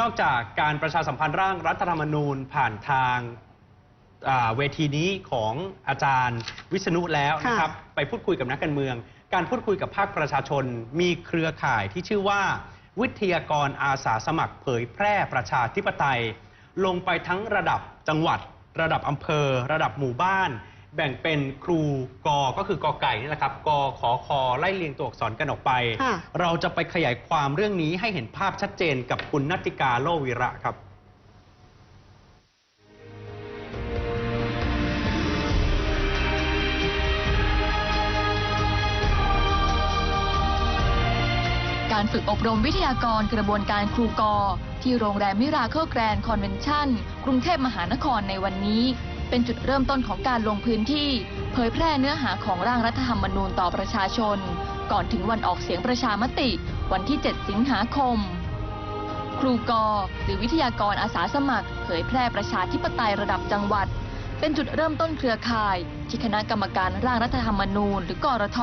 นอกจากการประชาสัมพันธ์ร่างรัฐธรรมนูญผ่านทางอ่าเวทีนี้ของอาจารย์วิษณุแล้วนะครับ ไปพูดคุยกับนักการเมือง การพูดคุยกับภาคประชาชน มีเครือข่ายที่ชื่อว่า วิทยากรอาสาสมัครเผยแพร่ประชาธิปไตย ลงไปทั้งระดับจังหวัด ระดับอำเภอ ระดับหมู่บ้าน แบ่งเป็นครูกอก็คือกอไก่นี่แหละครับกอขอคอไล่เรียงตัวอักษรกันออกไป ค่ะ เราจะไปขยายความเรื่องนี้ให้เห็นภาพชัดเจนกับคุณนัตติกาโลวิระครับ การฝึกอบรมวิทยากรกระบวนการครูกอ ที่โรงแรมมิราเคิลแกรนด์คอนเวนชั่น กรุงเทพมหานครในวันนี้ เป็นจุดเริ่มต้นของการลงพื้นที่ เผยแพร่เนื้อหาของร่างรัฐธรรมนูญต่อประชาชน ก่อนถึงวันออกเสียงประชามติ วันที่ 7 สิงหาคม ครูกอหรือวิทยากรอาสาสมัคร เผยแพร่ประชาธิปไตยระดับจังหวัด เป็นจุดเริ่มต้นเครือข่าย ที่คณะกรรมการร่างรัฐธรรมนูญ หรือกรท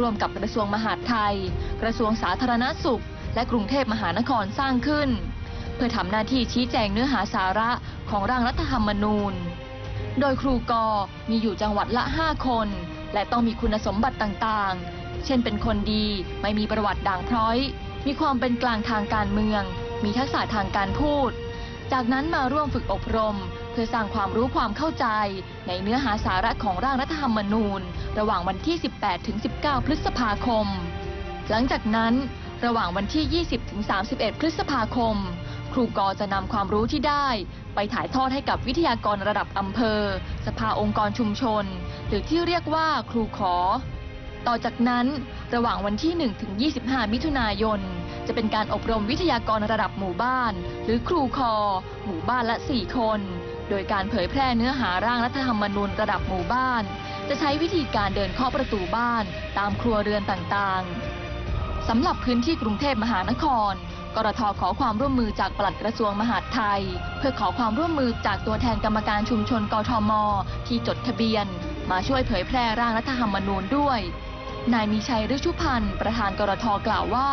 ร่วมกับกระทรวงมหาดไทย กระทรวงสาธารณสุข และกรุงเทพมหานครสร้างขึ้น เพื่อทำหน้าที่ชี้แจงเนื้อหาสาระของร่างรัฐธรรมนูญ โดยครูกอมีอยู่จังหวัดละ 5 คน และต้องมีคุณสมบัติต่างๆ เช่นเป็นคนดี ไม่มีประวัติด่างพร้อย มีความเป็นกลางทางการเมือง มีทักษะทางการพูด จากนั้นมาร่วมฝึกอบรม เพื่อสร้างความรู้ความเข้าใจ ในเนื้อหาสาระของร่างรัฐธรรมนูญ ระหว่างวันที่ 18 ถึง 19 พฤษภาคม หลังจากนั้น ระหว่างวันที่ 20 ถึง 31 พฤษภาคม ครูกอจะนำความรู้ที่ได้ ไปถ่ายทอดให้กับวิทยากรระดับอำเภอ สภาองค์กรชุมชน หรือที่เรียกว่าครูขอ ต่อจากนั้นระหว่างวันที่ 1 ถึง 25 มิถุนายน จะเป็นการอบรมวิทยากรระดับหมู่บ้าน หรือครูคอ หมู่บ้านละ 4 คน โดยการเผยแพร่เนื้อหาร่างรัฐธรรมนูญระดับหมู่บ้าน จะใช้วิธีการเดินเคาะประตูบ้าน ตามครัวเรือนต่างๆสำหรับพื้นที่กรุงเทพมหานคร กรทขอความร่วมมือจากปลัดกระทรวงมหาดไทย เพื่อขอความร่วมมือจากตัวแทนกรรมการชุมชนกทม ที่จดทะเบียน มาช่วยเผยแพร่ร่างรัฐธรรมนูญด้วย นายมีชัยฤชุพันธ์ประธานกรทกล่าวว่า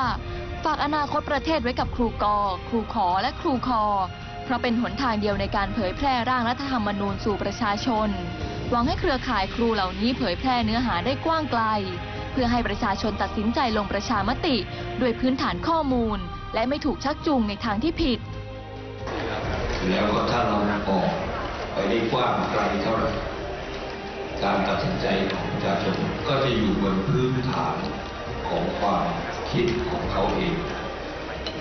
ฝากอนาคตประเทศไว้กับครูกอครูขอและครูคอ เพราะเป็นหนทางเดียวในการเผยแพร่ร่างรัฐธรรมนูญสู่ประชาชนหวังให้เครือข่ายครูเหล่านี้เผยแพร่เนื้อหาได้กว้างไกล เพื่อให้ประชาชนตัดสินใจลงประชามติ ด้วยพื้นฐานข้อมูล และไม่ถูกชักจูงในทางที่ผิด แล้วก็ถ้าเราออกไปได้กว้างไกลเท่าไหร่การตัดสินใจของประชาชนก็จะอยู่บนพื้นฐานของความคิดของเขาเอง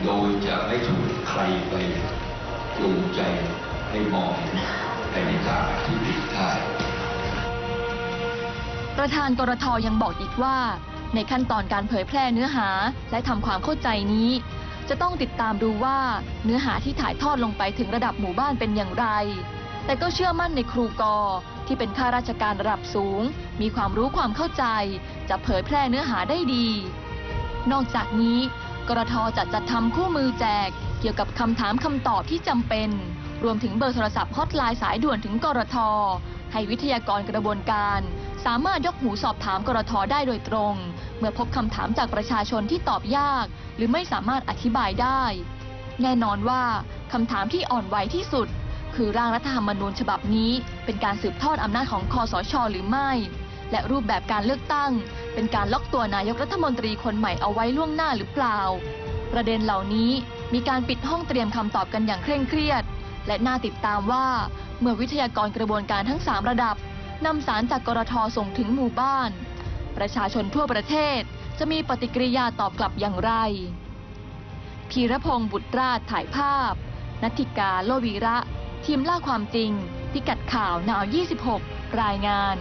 โดยจะไม่ถูกใครไปจูงใจให้มองเห็นไปในทางที่ผิดได้ประธานกรทยังบอกอีกว่า ในขั้นตอนการเผยแพร่เนื้อหาและทำความเข้าใจนี้ จะต้องติดตามดูว่าเนื้อหาที่ถ่ายทอดลงไปถึงระดับหมู่บ้านเป็นอย่างไร แต่ก็เชื่อมั่นในครูกอที่เป็นข้าราชการระดับสูง มีความรู้ความเข้าใจ จะเผยแพร่เนื้อหาได้ดี นอกจากนี้ กรทจะจัดทำคู่มือแจก เกี่ยวกับคำถามคำตอบที่จำเป็น รวมถึงเบอร์โทรศัพท์ฮอตไลน์สายด่วนถึงกรทให้วิทยากรกระบวนการ สามารถยกหูสอบถามกรทได้โดยตรง เมื่อพบคำถามจากประชาชนที่ตอบยาก หรือไม่สามารถอธิบายได้ แน่นอนว่าคำถามที่อ่อนไหวที่สุด คือร่างรัฐธรรมนูญฉบับนี้ เป็นการสืบทอดอำนาจของคอสชหรือไม่ และรูปแบบการเลือกตั้ง เป็นการล็อกตัวนายกรัฐมนตรีคนใหม่เอาไว้ล่วงหน้าหรือเปล่า ประเด็นเหล่านี้มีการปิดห้องเตรียมคำตอบกันอย่างเคร่งเครียด และน่าติดตามว่าเมื่อวิทยากรกระบวนการทั้ง 3 ระดับนำสารจากกรทส่งถึงหมู่บ้าน ประชาชนทั่วประเทศ จะมีปฏิกิริยาตอบกลับอย่างไรพีรพงศ์บุตรราชถ่ายภาพ นัทิกาโลวีระ ทีมล่าความจริง พิกัดข่าว นาว 26 รายงาน